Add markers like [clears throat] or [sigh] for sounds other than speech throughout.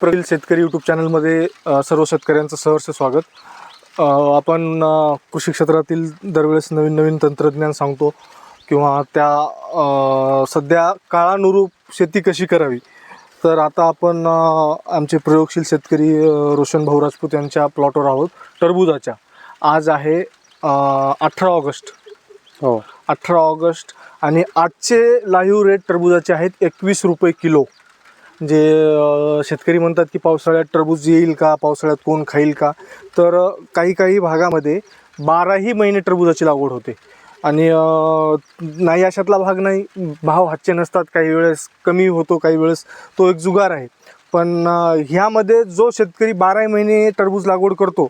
प्रवील शेतकरी यूट्यूब चॅनलमध्ये सर्व शेतकऱ्यांचं सहर्ष स्वागत. आपण कृषी क्षेत्रातील दरवेळेस नवीन नवीन तंत्रज्ञान सांगतो किंवा त्या सध्या काळानुरूप शेती कशी करावी. तर आता आपण आमचे प्रयोगशील शेतकरी रोशन भाऊ राजपूत यांच्या प्लॉटवर आहोत टरबुजाच्या. आज आहे अठरा ऑगस्ट. हो. अठरा ऑगस्ट आणि आजचे लाईव्ह रेट टरबुजाचे आहेत एकवीस रुपये किलो. जे शेतकरी म्हणतात की पावसाळ्यात टरबूज येईल का? पावसाळ्यात कोण खाईल का? तर काही काही भागामध्ये बाराही महिने टरबुजाची लागवड होते. आणि नाही अशातला भाग नाही. भाव हातचे नसतात. काही वेळेस कमी होतो काही वेळेस तो एक जुगार आहे. पण ह्यामध्ये जो शेतकरी बाराही महिने टरबूज लागवड करतो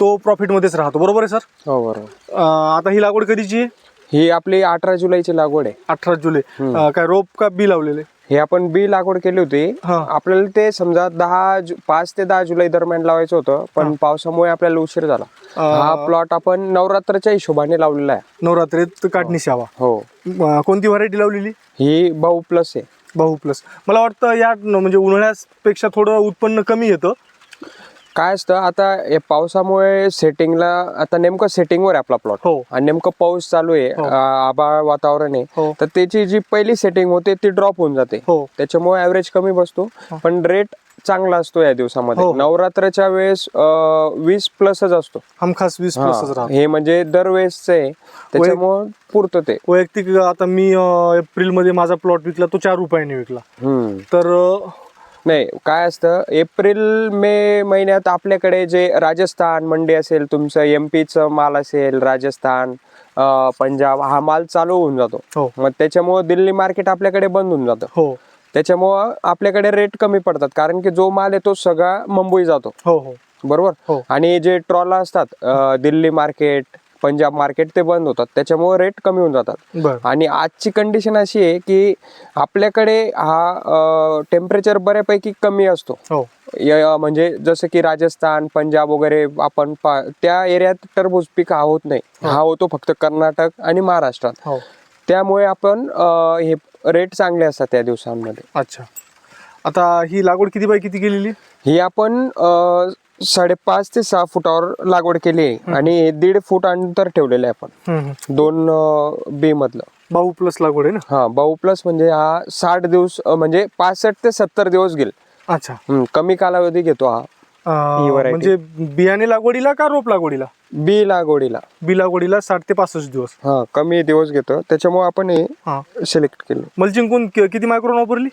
तो प्रॉफिटमध्येच राहतो. बरोबर आहे सर? हो बरोबर. आता ही लागवड कधीची आहे? ही आपली अठरा जुलैची लागवड आहे. अठरा जुलै. काय रोप का बी लावलेले? हे आपण बी लागवड केली होती. हा. आपल्याला ते समजा दहा जु- पाच ते दहा जुलै दरम्यान लावायचं होतं पण पावसामुळे आपल्याला उशीर झाला. हा प्लॉट आपण नवरात्राच्या हिशोबाने लावलेला आहे. नवरात्रीत काढणी शावा. हो. अ, कोणती व्हरायटी लावलेली? ही भाऊ प्लस आहे. भाऊ प्लस मला वाटतं या न- म्हणजे उन्हाळ्यापेक्षा थोडं उत्पन्न कमी येतं. काय असतं आता पावसामुळे सेटिंगला आता नेमकं सेटिंगवर आहे आपला प्लॉट हो. आणि नेमकं पाऊस चालू आहे हो. आ- आभाळ वातावरण आहे. हो. तर त्याची जी पहिली सेटिंग होते ती ड्रॉप होऊन जाते. हो. त्याच्यामुळे ऍव्हरेज कमी बसतो. पण रेट चांगला असतो या दिवसामध्ये. हो. नवरात्राच्या वेळेस अं, वीस प्लसच असतो. हमखास वीस प्लसच हा, राहतो. हे म्हणजे दरवेळेसच आहे. त्याच्यामुळे पुरतं ते. वैयक्तिक आता मी एप्रिलमध्ये माझा प्लॉट विकला तो चार रुपयाने विकला. हम्म. तर अ, नाही काय असतं एप्रिल मे महिन्यात आपल्याकडे जे राजस्थान मंडी असेल तुमचं एम पीचं माल असेल राजस्थान अं, पंजाब हा माल चालू होऊन जातो. हो. मग त्याच्यामुळे दिल्ली मार्केट आपल्याकडे बंद होऊन जातं. हो. त्याच्यामुळं आपल्याकडे रेट कमी पडतात कारण की जो माल आहे तो सगळा मुंबई जातो. हो हो. बरोबर? हो. आणि जे ट्रॉला असतात um, Delhi market Punjab market ते बंद होतात. त्याच्यामुळे रेट कमी होऊन जातात. आणि आजची कंडिशन अशी आहे की आपल्याकडे हा टेम्परेचर बऱ्यापैकी कमी असतो. हो. म्हणजे जसं की राजस्थान पंजाब वगैरे आपण पा- त्या एरियात टरबूज पीक हा होत नाही. हा. होतो फक्त कर्नाटक आणि महाराष्ट्रात. हो. त्यामुळे आपण हे रेट चांगले असतात त्या दिवसांमध्ये. अच्छा. आता ही लागवड किती बाय किती केलेली? ही आपण साडेपाच ते सहा फुटावर लागवड केली आहे. आणि दीड फूट अंतर ठेवलेलं आहे आपण. दोन बी मधलं. भाऊ प्लस लागवड आहे ना? हा बाऊ प्लस म्हणजे हा साठ दिवस म्हणजे पासष्ट ते सत्तर दिवस घेईल अच्छा. हम्म, कमी कालावधी घेतो हा. ही variety. म्हणजे बियाणे लागवडीला का रोप लागवडीला? बी लागवडीला. बी लागवडीला साठ ते पासष्ट दिवस. हा कमी दिवस घेतो. त्याच्यामुळे आपण हे हा. सिलेक्ट केलं. मल्चिंग कोण कि- किती मायक्रोन वापरली?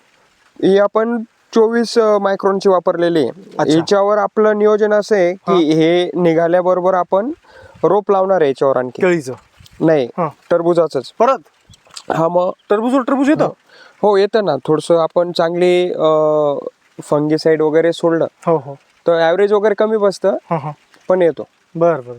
ही आपण चोवीस मायक्रोनची वापरलेली आहे. याच्यावर आपलं नियोजन असं आहे की हे. निघाल्याबरोबर आपण रोप लावणार आहे याच्यावर आणखी. केळीचं. नाही टरबुजाच परत? हा मग टरबूज टरबूज येतं? हो येतं ना. थोडस आपण चांगली फंगीसाईड वगैरे सोडलं हो हो. तर ऍव्हरेज वगैरे कमी बसतं पण येतो. बरं बरं.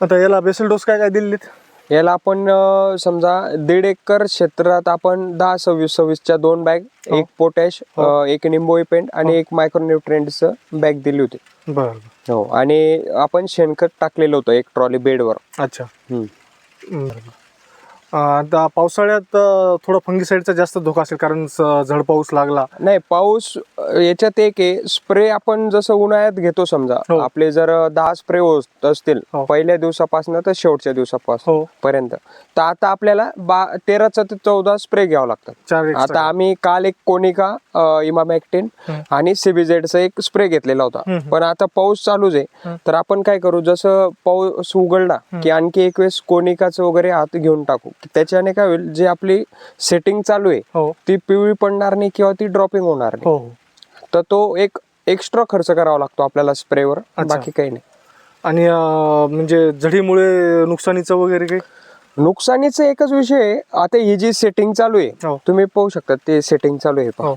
आता याला बेसल डोस काय काय दिलेत? याला आपण अं, समजा दीड एकर क्षेत्रात आपण दहा सव्वीस सव्वीसच्या दोन बॅग हो. एक पोटॅश हो. एक निंबोई पेंट आणि एक मायक्रोन्युट्रेंटचं बॅग दिली होती. बरं. हो आणि आपण शेणखत टाकलेलं होतं एक ट्रॉली बेडवर. अच्छा. बरं बरं. अं, आता पावसाळ्यात अं, थोडा फंगीसाईडचा जास्त धोका असेल कारण स- झड पाऊस लागला. नाही पाऊस याच्यात एक आहे स्प्रे आपण जसं उन्हाळ्यात घेतो समजा हो. आपले जर दहा स्प्रे होत असतील हो. पहिल्या दिवसापासून तर शेवटच्या दिवसापासून हो पर्यंत तर आता आपल्याला बा तेराचा ते चौदा स्प्रे घ्यावा लागतात. आता आम्ही काल एक कोनिका इमामॅक्टिन. आणि सीबीझेडचा एक स्प्रे घेतलेला होता. पण आता पाऊस चालूच आहे. तर आपण काय करू जसं पाऊस उघडला की आणखी एक वेळेस कोनिकाचं वगैरे हात घेऊन टाकू त्याच्याने काय होईल जे आपली सेटिंग चालू आहे ती पिवळी पडणार नाही किंवा ती ड्रॉपिंग होणार नाही तर तो एक एक्स्ट्रा खर्च करावा लागतो आपल्याला स्प्रेवर अच्छा. बाकी काही नाही. आणि अं, म्हणजे झडीमुळे नुकसानीचं वगैरे काही? नुकसानीचा एकच विषय आहे. आता ही जी सेटिंग चालू आहे हो. तुम्ही पाहू शकता ते सेटिंग चालू आहे पहा. हो.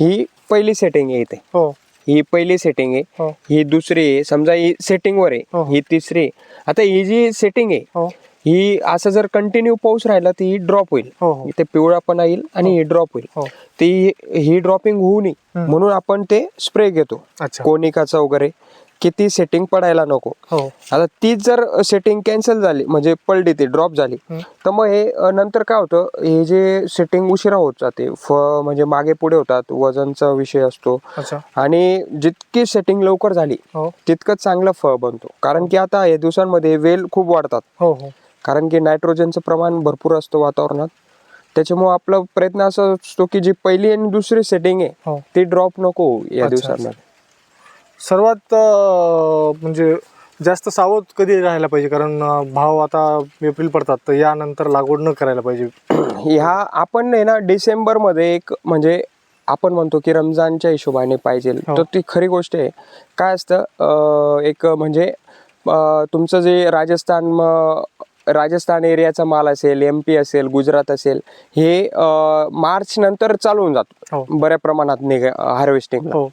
ही पहिली सेटिंग आहे इथे. हो. ही पहिली सेटिंग आहे. हो. ही दुसरी आहे. समजा ही सेटिंग वर हो. आहे. ही. तिसरी आहे. आता ही जी सेटिंग आहे हो. ही असं जर कंटिन्यू पाऊस राहिला तर ही ड्रॉप होईल. हो हो. इथे पिवळा पण येईल आणि ही. ड्रॉप होईल. हो. ती ही ड्रॉपिंग होऊ नये. हम्म. म्हणून आपण ते स्प्रे घेतो. अच्छा. कोनिकाचा वगैरे. की ती सेटिंग पडायला नको. हो. आता ती जर सेटिंग कॅन्सल झाली म्हणजे पडली ती ड्रॉप झाली हम्म. तर मग हे अ, नंतर काय होतं? हे जे सेटिंग उशिरा होत जाते. फ म्हणजे मागे पुढे होतात. वजनचा विषय असतो. अच्छा. आणि जितकी सेटिंग लवकर झाली हो. तितकंच चांगलं फळ बनतो. कारण की आता या दिवसांमध्ये वेल खूप वाढतात. हो हो. कारण की नायट्रोजनचं प्रमाण भरपूर असतं वातावरणात. त्याच्यामुळे आपला प्रयत्न असा असतो की जी पहिली आणि दुसरी सेटिंग आहे हो. ती ड्रॉप नको होऊ या अच्छा, दिवसांमध्ये. सर्वात अं, म्हणजे जास्त सावध कधी राहायला पाहिजे? कारण अं, भाव आता एप्रिल पडतात तर यानंतर लागवड न करायला पाहिजे. [clears throat] ह्या आपण आहे ना डिसेंबरमध्ये एक म्हणजे आपण म्हणतो की रमजानच्या हिशोबाने पाहिजे. हो. तर ती खरी गोष्ट आहे. काय असतं अं, एक म्हणजे अं, तुमचं जे राजस्थान म- राजस्थान एरियाचा माल असेल एम पी असेल गुजरात असेल हे मार्च नंतर चालू होऊन हो. जातो बऱ्या प्रमाणात निघ हार्वेस्टिंग हो.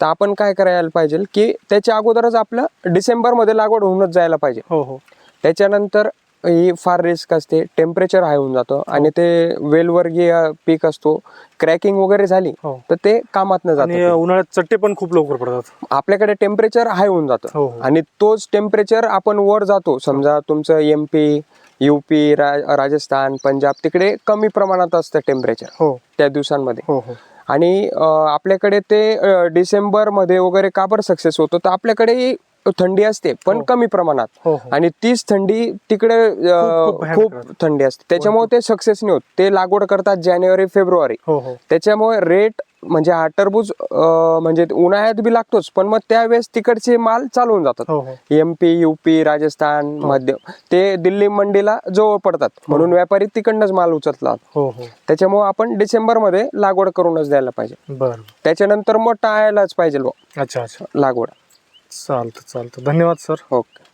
तर आपण काय करायला पाहिजे की त्याच्या अगोदरच आपलं डिसेंबरमध्ये लागवड होऊनच जायला पाहिजे. हो हो. त्याच्यानंतर ही फार रिस्क असते. टेम्परेचर हाय होऊन जातं आणि ते वेलवर्गीय पीक असतो. क्रॅकिंग वगैरे झाली हो. तर ते कामात न आणि जातं उन्हाळ्यात चट्टे पण खूप लवकर पडतात. आपल्याकडे टेम्परेचर हाय होऊन जातं. हो हो. आणि तोच टेम्परेचर आपण वर जातो. समजा तुमचं M P UP Rajasthan Punjab तिकडे कमी प्रमाणात असतं टेम्परेचर हो. त्या दिवसांमध्ये. हो हो. आणि अं, आपल्याकडे ते अं, डिसेंबरमध्ये वगैरे का बरं सक्सेस होतं? तर आपल्याकडे थंडी असते पण हो. कमी प्रमाणात. हो हो. आणि तीच थंडी तिकडे अं, खूप भयानक खूप राहते. थंडी असते. त्याच्यामुळे ते सक्सेस नाही होत. ते लागवड करतात जानेवारी फेब्रुवारी. हो हो. त्याच्यामुळे रेट म्हणजे हा टरबूज अं, म्हणजे उन्हाळ्यात बी लागतोच पण मग त्यावेळेस तिकडचे माल चालवून जातात. हो हो. M P UP Rajasthan Madhya ते दिल्ली मंडीला जवळ पडतात. म्हणून व्यापारी तिकडनंच माल उचलतात. हो हो. त्याच्यामुळे आपण डिसेंबरमध्ये लागवड करूनच द्यायला पाहिजे. बरं. त्याच्यानंतर मग टाळायलाच पाहिजे बुवा. अच्छा अच्छा. लागवड. चालतं चालतं. धन्यवाद सर. ओके.